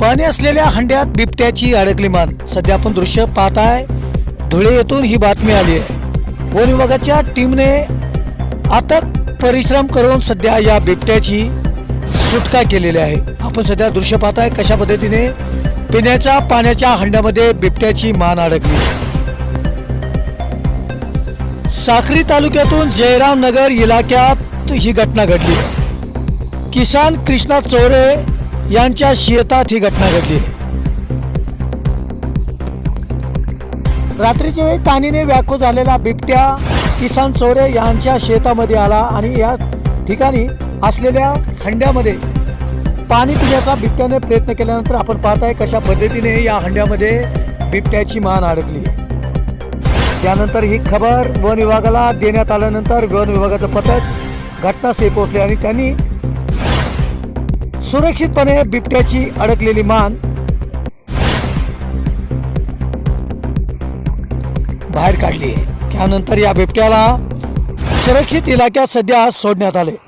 पाणी असलेल्या हंड्यात बिबट्याची अडकली मान. सध्या आपण दृश्य पाहत आहे धुळे येथून ही बातमी आली आहे. वन विभागाच्या टीमने अथक परिश्रम करून सध्या या बिबट्याची सुटका केलेली आहे. आपण सध्या दृश्य पाहत आहे कशा पद्धतीने पिण्याच्या पाण्याच्या हंड्यामध्ये बिबट्याची मान अडकली. साखरी तालुक्यातून जयराम नगर इलाक्यात ही घटना घडली किसान कृष्णा चौरे यांच्या शेतात ही घटना घडली. आहे रात्रीच्या वेळी तानीने व्याकुळ झालेला बिबट्या किसान चौरे यांच्या शेतामध्ये आला आणि या ठिकाणी असलेल्या हंड्यामध्ये पाणी पिण्याचा बिबट्याने प्रयत्न केल्यानंतर आपण पाहताय कशा पद्धतीने या हंड्यामध्ये बिबट्याची मान अडकली. आहे त्यानंतर ही खबर वन विभागाला देण्यात आल्यानंतर वन विभागाचं पथक घटनास्थळी पोहोचले आणि त्यांनी सुरक्षितपणे बिबट्याची अडकलेली मान. बाहेर काढली. त्यानंतर या बिबट्याला सुरक्षित इलाक्यात सध्या सोडण्यात आले.